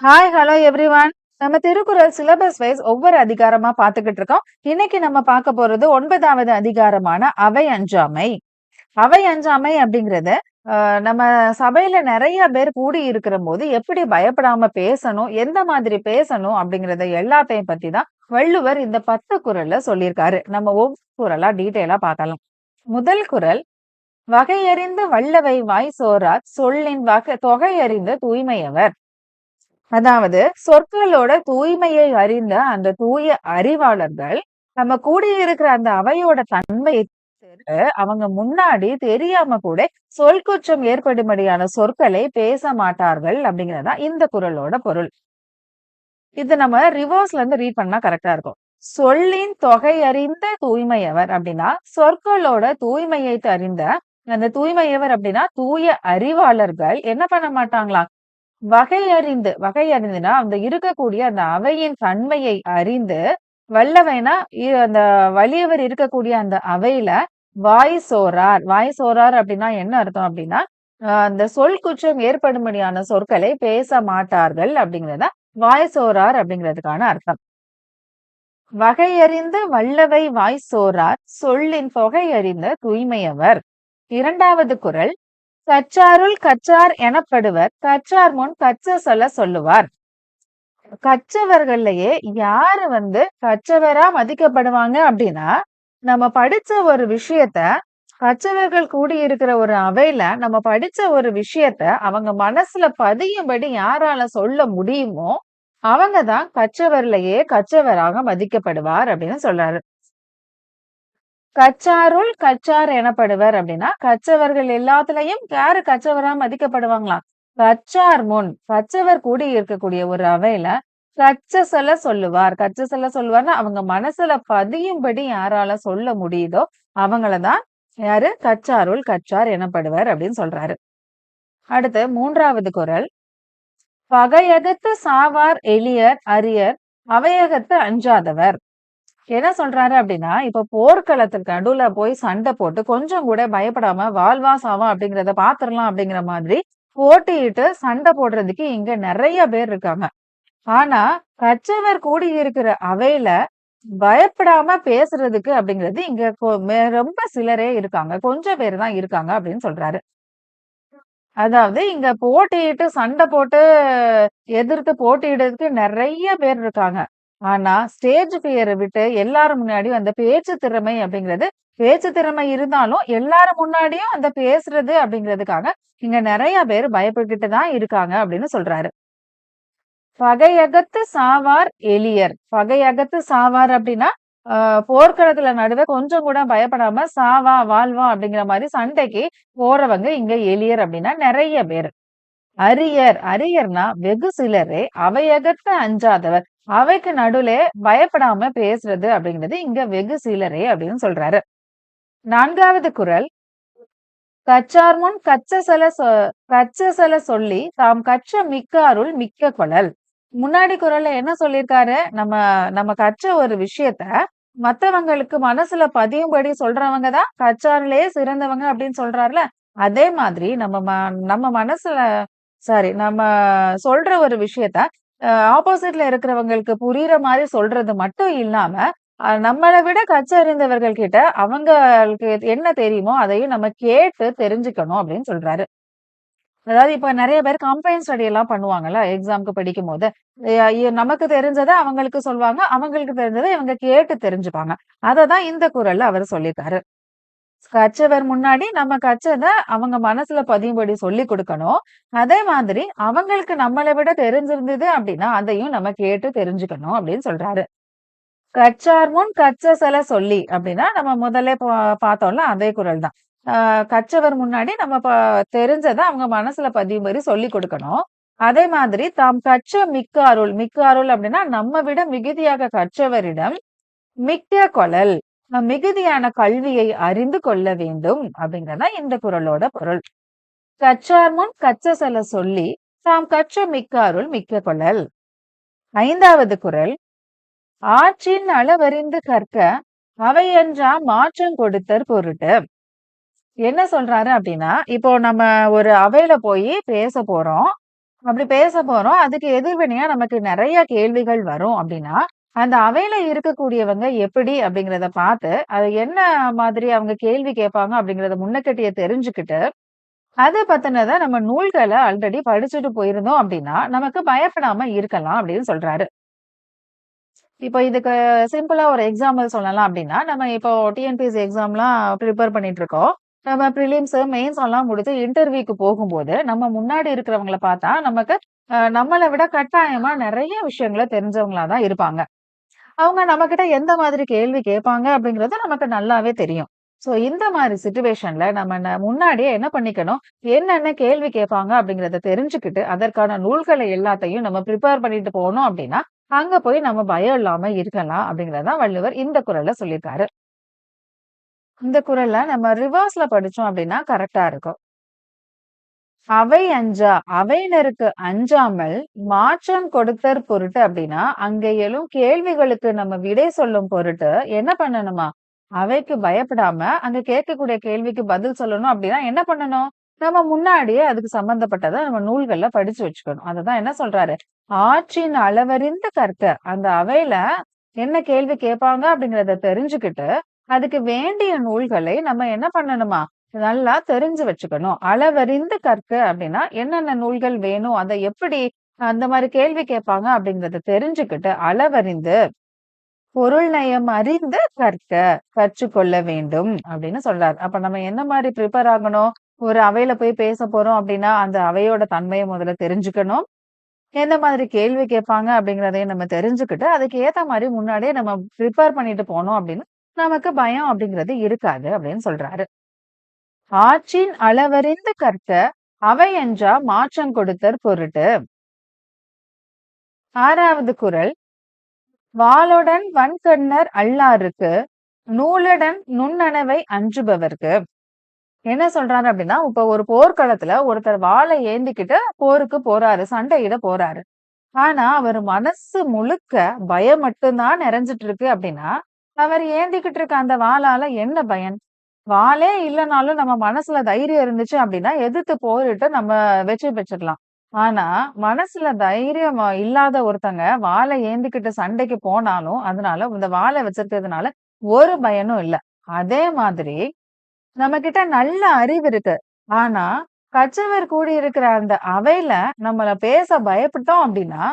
Hi hello everyone நம்ம Thirukkural syllabus wise ஒவ்வொரு அதிகாரமா பாத்துக்கிட்டு இருக்கோம். இன்னைக்கு நம்ம பார்க்க போறது ஒன்பதாவது அதிகாரமான அவை அஞ்சாமை. அவை அஞ்சாமை அப்படிங்கறத ஆஹ், நம்ம சபையில நிறைய பேர் கூடி இருக்கிற போது எப்படி பயப்படாம பேசணும் எந்த மாதிரி பேசணும் அப்படிங்கறத எல்லாத்தையும் பத்தி தான் வள்ளுவர் இந்த பத்து குரல்ல சொல்லியிருக்காரு. நம்ம ஒவ்வொரு குரலா டீட்டெயிலா பார்க்கலாம். முதல் குரல் வகையறிந்து வல்லவை வாய் சோரார் சொல்லின் வகை தொகையறிந்த தூய்மையவர். அதாவது சொற்களோட தூய்மையை அறிந்த அந்த தூய அறிவாளர்கள் நம்ம கூடியிருக்கிற அந்த அவையோட தன்மையை அவங்க முன்னாடி தெரியாம கூட சொல் குற்றம் ஏற்படும்படியான சொற்களை பேச மாட்டார்கள் அப்படிங்கறதா இந்த குரலோட பொருள். இது நம்ம ரிவர்ஸ்ல இருந்து ரீட் பண்ணா கரெக்டா இருக்கும். சொல்லின் தொகை அறிந்த தூய்மையவர் அப்படின்னா சொற்களோட தூய்மையை அறிந்த அந்த தூய்மையவர் அப்படின்னா தூய அறிவாளர்கள் என்ன பண்ண மாட்டாங்களா வகை அறிந்து வகை அறிந்துனா அந்த இருக்கக்கூடிய அந்த அவையின் தன்மையை அறிந்து வல்லவைனா அந்த வலியவர் இருக்கக்கூடிய அந்த அவையில வாய் சோறார். வாய் சோறார் அப்படின்னா என்ன அர்த்தம் அப்படின்னா ஆஹ் அந்த சொல் குற்றம் ஏற்படும்படியான சொற்களை பேச மாட்டார்கள் அப்படிங்கிறத வாய் சோறார் அப்படிங்கிறதுக்கான அர்த்தம். வகையறிந்து வல்லவை வாய் சோறார். சொல்லின் தொகை அறிந்த தூய்மையவர். இரண்டாவது குரல் கற்றாருள் கற்றார் எனப்படுவர். கற்றார் முன் கற்ற சொல்ல சொல்லுவார். கற்றவர்கள்லயே யாரு வந்து கற்றவரா மதிக்கப்படுவாங்க அப்படின்னா நம்ம படிச்ச ஒரு விஷயத்த கற்றவர்கள் கூடி இருக்கிற ஒரு அவையில நம்ம படிச்ச ஒரு விஷயத்த அவங்க மனசுல பதியும்படி யாரால சொல்ல முடியுமோ அவங்க தான் கற்றவர்லயே கற்றவராக மதிக்கப்படுவார் அப்படின்னு சொல்றாரு. கச்சாருள் கச்சார் எனப்படுவர் அப்படின்னா கச்சவர்கள் எல்லாத்துலயும் யாரு கச்சவரா மதிக்கப்படுவாங்களாம் கச்சார் முன் கச்சவர் கூடி இருக்கக்கூடிய ஒரு அவையில கச்ச சொல்ல சொல்லுவார். கச்ச சொல்ல சொல்லுவார்னா அவங்க மனசுல பதியும்படி யாரால சொல்ல முடியுதோ அவங்களதான் யாரு? கச்சாருள் கச்சார் எனப்படுவர் அப்படின்னு சொல்றாரு. அடுத்து மூன்றாவது குரல். பகையகத்து சாவார் எளியர் அரியர் அவையகத்து அஞ்சாதவர். என்ன சொல்றாரு அப்படின்னா இப்ப போர்க்களத்துக்கு நடுவுல போய் சண்டை போட்டு கொஞ்சம் கூட பயப்படாம வாழ்வா சாவா அப்படிங்கிறத பாத்திரலாம் அப்படிங்கிற மாதிரி போட்டியிட்டு சண்டை போடுறதுக்கு இங்க நிறைய பேர் இருக்காங்க. ஆனா கச்சவர் கூடி இருக்கிற அவையில பயப்படாம பேசுறதுக்கு அப்படிங்கிறது இங்க கொ- ரொம்ப சிலரே இருக்காங்க. கொஞ்சம் பேர் தான் இருக்காங்க அப்படின்னு சொல்றாரு. அதாவது இங்க போட்டியிட்டு சண்டை போட்டு எதிர்த்து போட்டியிடுறதுக்கு நிறைய பேர் இருக்காங்க. ஆனா ஸ்டேஜ் ஃபியரை விட்டு எல்லாரும் முன்னாடியும் அந்த பேச்சு திறமை அப்படிங்கிறது பேச்சு திறமை இருந்தாலும் எல்லாரும் முன்னாடியும் அந்த பேசுறது அப்படிங்கிறதுக்காக இங்க நிறைய பேர் பயப்பட்டுட்டு தான் இருக்காங்க அப்படின்னு சொல்றாரு. பகையகத்து சாவார் எளியர். பகையகத்து சாவார் அப்படின்னா போர்க்களத்துல நடுவே கொஞ்சம் கூட பயப்படாம சாவா வாழ்வா அப்படிங்கிற மாதிரி சண்டைக்கு போறவங்க இங்க எளியர் அப்படின்னா நிறைய பேர். அரியர் அரியர்னா வெகு சிலரே அவையகத்த அஞ்சாதவர். அவைக்கு நடுவுல பயப்படாம பேசுறது அப்படிங்கிறது இங்க வெகு சிலரே அப்படின்னு சொல்றாரு. நான்காவது குரல். கச்சார் முன் கச்சசல சில சொ சில சொல்லி தாம் கற்ற மிக்க அருள் மிக்க குழல். முன்னாடி குரல்ல என்ன சொல்லியிருக்காரு? நம்ம நம்ம கற்ற ஒரு விஷயத்த மத்தவங்களுக்கு மனசுல பதியும்படி சொல்றவங்க தான் கச்சாரிலேயே சிறந்தவங்க அப்படின்னு சொல்றாருல. அதே மாதிரி நம்ம ம- நம்ம மனசுல சாரி நம்ம சொல்ற ஒரு விஷயத்த ஆப்போசிட்ல இருக்கிறவங்களுக்கு புரியுற மாதிரி சொல்றது மட்டும் இல்லாம நம்மளை விட கச்சறிந்தவர்கள் கிட்ட அவங்களுக்கு என்ன தெரியுமோ அதையும் நம்ம கேட்டு தெரிஞ்சுக்கணும் அப்படின்னு சொல்றாரு. அதாவது இப்ப நிறைய பேர் கம்பைன் ஸ்டடி எல்லாம் பண்ணுவாங்கல்ல எக்ஸாம்க்கு படிக்கும் போது நமக்கு தெரிஞ்சதை அவங்களுக்கு சொல்லுவாங்க அவங்களுக்கு தெரிஞ்சதை இவங்க கேட்டு தெரிஞ்சுப்பாங்க. அதை தான் இந்த குரல்ல அவர் சொல்லியிருக்காரு. கற்றவர் முன்னாடி நம்ம கற்றதை அவங்க மனசுல பதியும்படி சொல்லி கொடுக்கணும். அதே மாதிரி அவங்களுக்கு நம்மளை விட தெரிஞ்சிருந்தது அப்படின்னா அதையும் நம்ம கேட்டு தெரிஞ்சுக்கணும் அப்படின்னு சொல்றாரு. கற்றார் முன் கற்ற சில சொல்லி அப்படின்னா நம்ம முதல்ல பா- பார்த்தோம்ல அதே குரல் தான். ஆஹ் கற்றவர் முன்னாடி நம்ம ப- தெரிஞ்சதை அவங்க மனசுல பதியும்படி சொல்லி கொடுக்கணும். அதே மாதிரி தாம் கற்ற மிக்க அருள் மிக்க அருள் அப்படின்னா நம்ம விட மிகுதியாக கற்றவரிடம் மிக்க கொளல் மிகுதியான கல்வியை அறிந்து கொள்ள வேண்டும் அப்படிங்கறதா இந்த குறளோட பொருள். கற்றார் முன் கற்ற சில சொல்லி தாம் கற்ற மிக்க அருள் மிக்க கொள்ளல் ஐந்தாவது குறள் ஆற்றின் அளவறிந்து கற்க அவையன்றா மாற்றம் கொடுத்தற் பொருட்டு. என்ன சொல்றாரு அப்படின்னா இப்போ நம்ம ஒரு அவையில போய் பேச போறோம். அப்படி பேச போறோம். அதுக்கு எதிர்வினையா நமக்கு நிறைய கேள்விகள் வரும் அப்படின்னா அந்த அவையில இருக்கக்கூடியவங்க எப்படி அப்படிங்கிறத பார்த்து, அது என்ன மாதிரி அவங்க கேள்வி கேட்பாங்க அப்படிங்கிறத முன்னக்கட்டிய தெரிஞ்சுக்கிட்டு, அதை பத்தினதை நம்ம நூல்களை ஆல்ரெடி படிச்சுட்டு போயிருந்தோம் அப்படின்னா நமக்கு பயப்படாம இருக்கலாம் அப்படின்னு சொல்றாரு. இப்போ இதுக்கு சிம்பிளா ஒரு எக்ஸாம்பிள் சொல்லலாம் அப்படின்னா நம்ம இப்போ டிஎன்பிஎஸ்சி எக்ஸாம்லாம் ப்ரிப்பேர் பண்ணிட்டு இருக்கோம். நம்ம ப்ரிலிம்ஸ் மெயின்ஸ் எல்லாம் முடிச்சு இன்டர்வியூக்கு போகும்போது, நம்ம முன்னாடி இருக்கிறவங்கள பார்த்தா நமக்கு நம்மளை விட கட்டாயமா நிறைய விஷயங்கள தெரிஞ்சவங்களா தான் இருப்பாங்க. அவங்க நம்மக்கிட்ட எந்த மாதிரி கேள்வி கேட்பாங்க அப்படிங்கிறது நமக்கு நல்லாவே தெரியும். ஸோ இந்த மாதிரி சுச்சுவேஷன்ல நம்ம ந முன்னாடியே என்ன பண்ணிக்கணும், என்னென்ன கேள்வி கேட்பாங்க அப்படிங்கிறத தெரிஞ்சுக்கிட்டு, அதற்கான நூல்களை எல்லாத்தையும் நம்ம ப்ரிப்பேர் பண்ணிட்டு போனோம் அப்படின்னா அங்க போய் நம்ம பயம் இல்லாம இருக்கலாம் அப்படிங்கிறதான் வள்ளுவர் இந்த குரல்ல சொல்லியிருக்காரு. இந்த குரல்ல நம்ம ரிவர்ஸ்ல படிச்சோம் அப்படின்னா கரெக்டா இருக்கும். அவை அஞ்சா அவையினருக்கு அஞ்சாமல் மாற்றம் கொடுத்தற் பொருட்டு அப்படின்னா அங்க எழும் கேள்விகளுக்கு நம்ம விடை சொல்லும் பொருட்டு என்ன பண்ணணுமா? அவைக்கு பயப்படாம அங்க கேட்கக்கூடிய கேள்விக்கு பதில் சொல்லணும் அப்படின்னா என்ன பண்ணணும்? நம்ம முன்னாடியே அதுக்கு சம்பந்தப்பட்டதை நம்ம நூல்கள்ல படிச்சு வச்சுக்கணும். அததான் என்ன சொல்றாரு? ஆற்றின் அளவறிந்த கற்க. அந்த அவையில என்ன கேள்வி கேட்பாங்க அப்படிங்கிறத தெரிஞ்சுக்கிட்டு, அதுக்கு வேண்டிய நூல்களை நம்ம என்ன பண்ணணுமா? நல்லா தெரிஞ்சு வச்சுக்கணும். அளவறிந்து கற்க அப்படின்னா என்னென்ன நூல்கள் வேணும்? அதை எப்படி அந்த மாதிரி கேள்வி கேட்பாங்க அப்படிங்கறத தெரிஞ்சுக்கிட்டு, அளவறிந்து பொருள் நயம் அறிந்து கற்க, கற்றுக்கொள்ள வேண்டும் அப்படின்னு சொல்றாரு. அப்ப நம்ம என்ன மாதிரி ப்ரிப்பேர் ஆகணும்? ஒரு அவையில போய் பேச போறோம் அப்படின்னா அந்த அவையோட தன்மையை முதல்ல தெரிஞ்சுக்கணும். எந்த மாதிரி கேள்வி கேட்பாங்க அப்படிங்கிறதையும் நம்ம தெரிஞ்சுக்கிட்டு, அதுக்கு ஏத்த மாதிரி முன்னாடியே நம்ம ப்ரிப்பேர் பண்ணிட்டு போனோம் அப்படின்னு நமக்கு பயம் அப்படிங்கிறது இருக்காது அப்படின்னு சொல்றாரு. ஆற்றின் அளவறிந்து கற்க, அவை என்றா மாற்றம் கொடுத்தற் பொருட்டு. ஆறாவது குரல் வாளுடன் வன்கண்ணர் அல்லாருக்கு, நூலுடன் நுண்ணனவை அஞ்சுபவர்க்கு. என்ன சொல்றாரு அப்படின்னா இப்ப ஒரு போர்க்களத்துல ஒருத்தர் வாள ஏந்திக்கிட்டு போருக்கு போறாரு. சண்டையிட போறாரு. ஆனா, அவர் மனசு முழுக்க பயம் மட்டும்தான் நிறைஞ்சிட்டு இருக்கு அப்படின்னா அவர் ஏந்திக்கிட்டு இருக்க அந்த வாளால என்ன பயன்? வாளே இல்லைனாலும் நம்ம மனசுல தைரியம் இருந்துச்சு அப்படின்னா எதிர்த்து போரிட்டு நம்ம வெற்றி பெற்றுடலாம். ஆனா, மனசுல தைரியம் இல்லாத ஒருத்தங்க வாழை ஏந்திக்கிட்டு சண்டைக்கு போனாலும், அதனால இந்த வாழை வச்சிருக்கிறதுனால ஒரு பயனும் இல்லை அதே மாதிரி நம்ம கிட்ட நல்ல அறிவு இருக்கு. ஆனா, கச்சவர் கூடி இருக்கிற அந்த அவையில நம்மள பேச பயப்பட்டோம் அப்படின்னா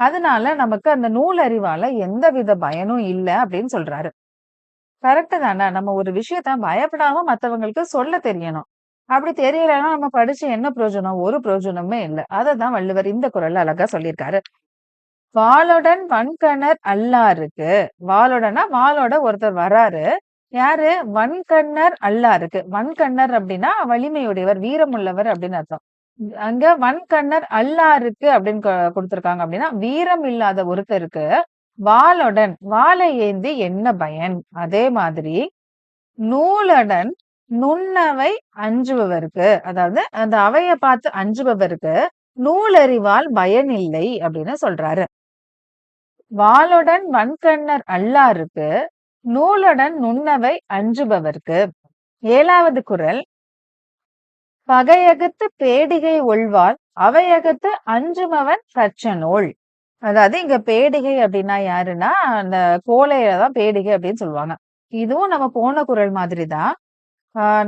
அதனால நமக்கு அந்த நூல் அறிவால எந்த வித பயனும் இல்லை அப்படின்னு சொல்றாரு. கரெக்டு தானே. நம்ம ஒரு விஷயத்த பயப்படாம மத்தவங்களுக்கு சொல்ல தெரியணும். அப்படி தெரியலன்னா நம்ம படிச்சு என்ன பிரயோஜனம்? ஒரு பிரயோஜனமே இல்ல. அததான் வள்ளுவர் இந்த குரல்ல அழகா சொல்லியிருக்காரு. வாளுடன் வன்கணர் அல்லாருக்கு. வாளுடனா வாளோட ஒருத்தர் வராரு. யாரு? வன்கண்ணர் அல்லாருக்கு. வன்கண்ணர் அப்படின்னா வலிமையுடையவர், வீரமுள்ளவர் அப்படின்னு அர்த்தம். அங்க வன்கண்ணர் அல்லாருக்கு அப்படின்னு கொடுத்துருக்காங்க அப்படின்னா வீரம் இல்லாத ஒருத்தருக்கு வாளுடன் வாள ஏந்தி என்ன பயன்? அதே மாதிரி நூலுடன் நுண்ணவை அஞ்சுபவருக்கு அதாவது அந்த அவைய பார்த்து அஞ்சுபவருக்கு நூலறிவால் பயன் இல்லை அப்படின்னு சொல்றாரு. வாளுடன் வன்கண்ணர் அல்லாருக்கு, நூலுடன் நுண்ணவை அஞ்சுபவர்க்கு. ஏழாவது குறள். பகையகத்து பேடிகை ஒள்வாள், அவையகத்து அஞ்சுமவன் கச்ச நூல். அதாவது இங்க பேடிகை அப்படின்னா யாருன்னா, அந்த கோலையில தான் பேடிகை அப்படின்னு சொல்லுவாங்க. இதுவும் நம்ம போன குரல் மாதிரி தான்.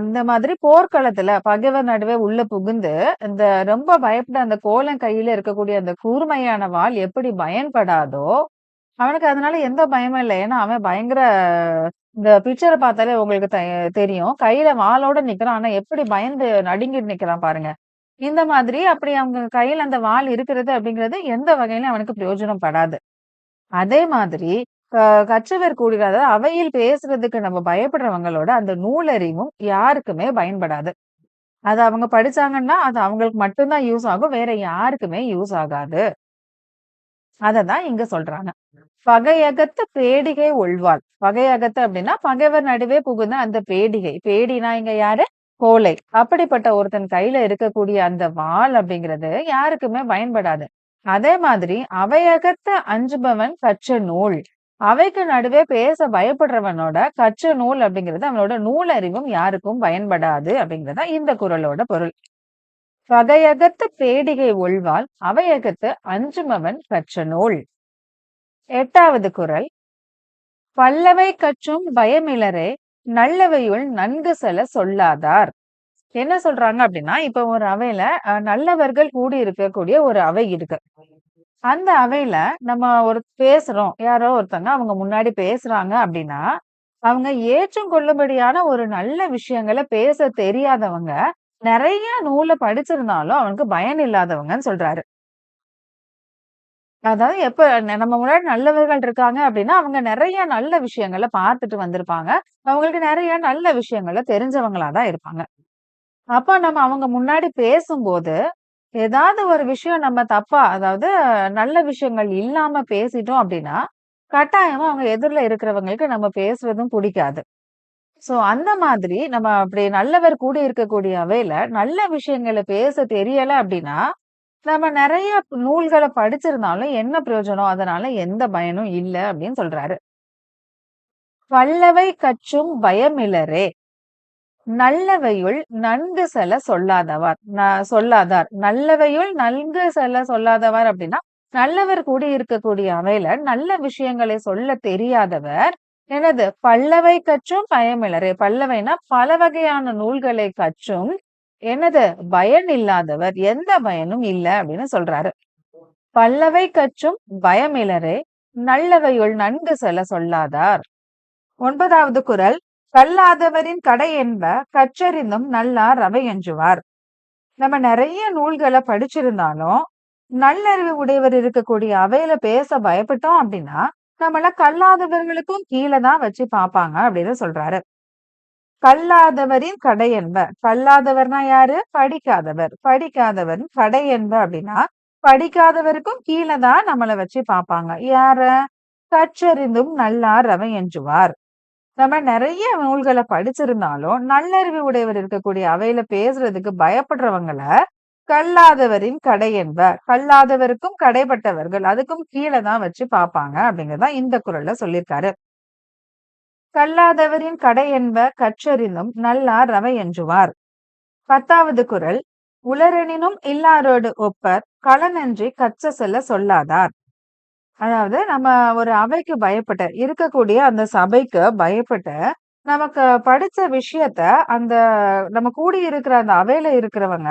இந்த மாதிரி போர்க்களத்துல பகைவர் நடுவே உள்ள புகுந்து, இந்த ரொம்ப பயப்பட அந்த கோலம் கையில இருக்கக்கூடிய அந்த கூர்மையான வாள் எப்படி பயன்படாதோ, அவனுக்கு அதனால எந்த பயமும் இல்லை ஏன்னா, அவன் பயங்கர இந்த பிக்சரை பார்த்தாலே உங்களுக்கு தெ தெரியும். கையில வாளோட நிக்கிறான். ஆனா எப்படி பயந்து நடுங்கிட்டு நிக்கிறான் பாருங்க. இந்த மாதிரி அப்படி அவங்க கையில அந்த வாள் இருக்கிறது அப்படிங்கிறது எந்த வகையிலும் அவனுக்கு பிரயோஜனம் படாது. அதே மாதிரி க கற்றவர் கூடுகாத அவையில் பேசுறதுக்கு நம்ம பயப்படுறவங்களோட அந்த நூலறிவும் யாருக்குமே பயன்படாது. அத அவங்க படிச்சாங்கன்னா, அது அவங்களுக்கு மட்டும்தான் யூஸ் ஆகும். வேற யாருக்குமே யூஸ் ஆகாது. அததான் இங்க சொல்றாங்க. பகையகத்து பேடிகை ஒள்வாள். பகையகத்து அப்படின்னா பகைவர் நடுவே புகுந்த அந்த பேடிகை. பேடினா இங்க யாரு? கோலை அப்படிப்பட்ட ஒருத்தன் கையில இருக்கக்கூடிய அந்த வாள் அப்படிங்கிறது யாருக்குமே பயன்படாது. அதே மாதிரி அவையகத்து அஞ்சுபவன் கற்ற நூல். அவைக்கு நடுவே பேச பயப்படுறவனோட கற்ற நூல் அப்படிங்கிறது அவனோட நூலறிவும் யாருக்கும் பயன்படாது அப்படிங்கிறது தான் இந்த குறளோட பொருள். வகையகத்து பேடிகை ஒழ்வால் அவையகத்து அஞ்சுமவன் கற்ற நூல் எட்டாவது குரல் பல்லவை கற்றும் பயமிலரே நல்லவையுள் நன்கு செல சொல்லாதார். என்ன சொல்றாங்க அப்படின்னா இப்ப ஒரு அவையில நல்லவர்கள் கூடி இருக்கக்கூடிய ஒரு அவை இருக்கு. அந்த அவையில நம்ம ஒரு பேசுறோம். யாரோ ஒருத்தங்க அவங்க முன்னாடி பேசுறாங்க அப்படின்னா அவங்க ஏற்றும் கொள்ளும்படியான ஒரு நல்ல விஷயங்களை பேச தெரியாதவங்க நிறைய நூலை படிச்சிருந்தாலும் அவனுக்கு பயன் இல்லாதவங்கன்னு சொல்றாரு. அதாவது எப்ப நம்ம முன்னாடி நல்லவர்கள் இருக்காங்க அப்படின்னா, அவங்க நிறைய நல்ல விஷயங்கள பார்த்துட்டு வந்திருப்பாங்க. அவங்களுக்கு நிறைய நல்ல விஷயங்கள தெரிஞ்சவங்களா தான் இருப்பாங்க. அப்ப நம்ம அவங்க முன்னாடி பேசும்போது, ஏதாவது ஒரு விஷயம் நம்ம தப்பா அதாவது நல்ல விஷயங்கள் இல்லாம பேசிட்டோம் அப்படின்னா, கட்டாயமா அவங்க எதிரில் இருக்கிறவங்களுக்கு நம்ம பேசுவதும் பிடிக்காது சோ அந்த மாதிரி நம்ம அப்படி நல்லவர் கூடி இருக்கக்கூடிய அவையில, நல்ல விஷயங்களை பேச தெரியல அப்படின்னா நம்ம நிறைய நூல்களை படிச்சிருந்தாலும் என்ன பிரயோஜனம்? அதனால எந்த பயனும் இல்ல அப்படின்னு சொல்றாரு. "பல்லவை கற்றும் பயமிலரே! நல்லவையுள் நன்கு செல சொல்லாதவார்" ந சொல்லாதார். நல்லவையுள் நன்கு செல சொல்லாதவர் அப்படின்னா, நல்லவர் கூடி இருக்கக்கூடிய அவையில நல்ல விஷயங்களை சொல்ல தெரியாதவர், என்னது பல்லவை கற்றும் பயமிலரே. பல்லவைனா பல வகையான நூல்களை கற்றும் என்னது? பயன் இல்லாதவர். எந்த பயனும் இல்ல அப்படின்னு சொல்றாரு. பல்லவை கற்றும் பயமிலரே நல்லவையுள் நன்கு செல சொல்லாதார். ஒன்பதாவது குரல். கல்லாதவரின் கடை என்ப கற்றறிந்தும் நல்லார் அவை என்றுவார் நம்ம நிறைய நூல்களை படிச்சிருந்தாலும் நல்லறிவு உடையவர் இருக்கக்கூடிய அவையில பேச பயப்பட்டோம் அப்படின்னா நம்மள கல்லாதவர்களுக்கும் கீழே தான் வச்சு பார்ப்பாங்க அப்படின்னு சொல்றாரு. கல்லாதவரின் கடை என்ப கல்லாதவர்னா யாரு? படிக்காதவர். படிக்காதவர் கடை என்ப அப்படின்னா படிக்காதவருக்கும் கீழே தான் நம்மளை வச்சு பார்ப்பாங்க. யார? கற்றறிந்தும் நல்லார் அவன் என்றுவார். நம்ம நிறைய நூல்களை படிச்சிருந்தாலும் நல்லறிவு உடையவர் இருக்கக்கூடிய அவையில பேசுறதுக்கு பயப்படுறவங்கள கல்லாதவரின் கடை என்ப கல்லாதவருக்கும் கடைப்பட்டவர்கள் அதுக்கும் கீழே தான் வச்சு பார்ப்பாங்க அப்படிங்கிறதான் இந்த குரல்ல சொல்லியிருக்காரு. கல்லாதவரின் கடை என்ப கற்றறிந்தும் நல்லார் ரவை என்றுவார். பத்தாவது குரல் உலரெனினும் இல்லாரோடு ஒப்பர் களனன்றி கச்ச செல்ல சொல்லாதார். அதாவது நம்ம ஒரு அவைக்கு பயப்பட்ட இருக்கக்கூடிய அந்த சபைக்கு பயப்பட்ட நமக்கு படிச்ச விஷயத்த அந்த நம்ம கூடி இருக்கிற அந்த அவையில இருக்கிறவங்க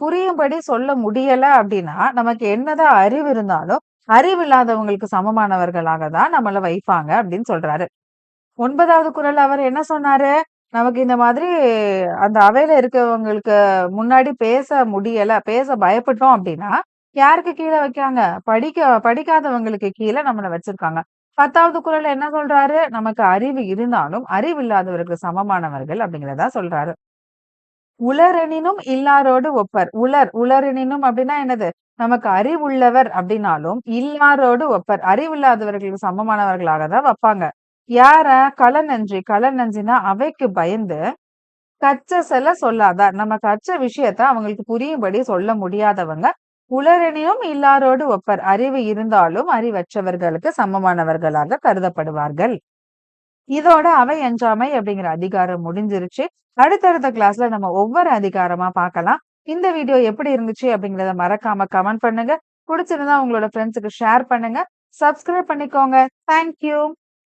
புரியும்படி சொல்ல முடியல அப்படின்னா நமக்கு என்னதான் அறிவு இருந்தாலும் அறிவு இல்லாதவங்களுக்கு சமமானவர்களாக தான் நம்மள வைப்பாங்க அப்படின்னு சொல்றாரு. ஒன்பதாவது குரல் அவர் என்ன சொன்னாரு? நமக்கு இந்த மாதிரி அந்த அவையில இருக்கவங்களுக்கு முன்னாடி பேச முடியல, பேச பயப்பட்டோம் அப்படின்னா, யாருக்கு கீழே வைக்காங்க? படிக்க படிக்காதவங்களுக்கு கீழ நம்மள வச்சிருக்காங்க. பத்தாவது குரல் என்ன சொல்றாரு? நமக்கு அறிவு இருந்தாலும், அறிவு இல்லாதவருக்கு சமமானவர்கள் அப்படிங்கிறதா சொல்றாரு. உலரெனினும் இல்லாரோடு ஒப்பர். உலர் உலரெனினும் அப்படின்னா என்னது? நமக்கு அறிவுள்ளவர் அப்படின்னாலும், இல்லாரோடு ஒப்பர். அறிவில்லாதவர்களுக்கு சமமானவர்களாக தான் வைப்பாங்க யார களநன்றி? களநன்றினா அவைக்கு பயந்து கச்ச செல்ல சொல்லாதார் நம்ம கச்ச விஷயத்த அவங்களுக்கு புரியும்படி சொல்ல முடியாதவங்க உலரணியும் இல்லாரோடு ஒப்பர். அறிவு இருந்தாலும் அறிவற்றவர்களுக்கு சமமானவர்களாக கருதப்படுவார்கள். இதோட அவை என்றாமை அப்படிங்கிற அதிகாரம் முடிஞ்சிருச்சு. அடுத்தடுத்த கிளாஸ்ல நம்ம ஒவ்வொரு அதிகாரமா பார்க்கலாம். இந்த வீடியோ எப்படி இருந்துச்சு அப்படிங்கறத மறக்காம கமெண்ட் பண்ணுங்க. பிடிச்சிருந்தா உங்களோட ஃப்ரெண்ட்ஸுக்கு ஷேர் பண்ணுங்க. சப்ஸ்கிரைப் பண்ணிக்கோங்க. தேங்க்யூ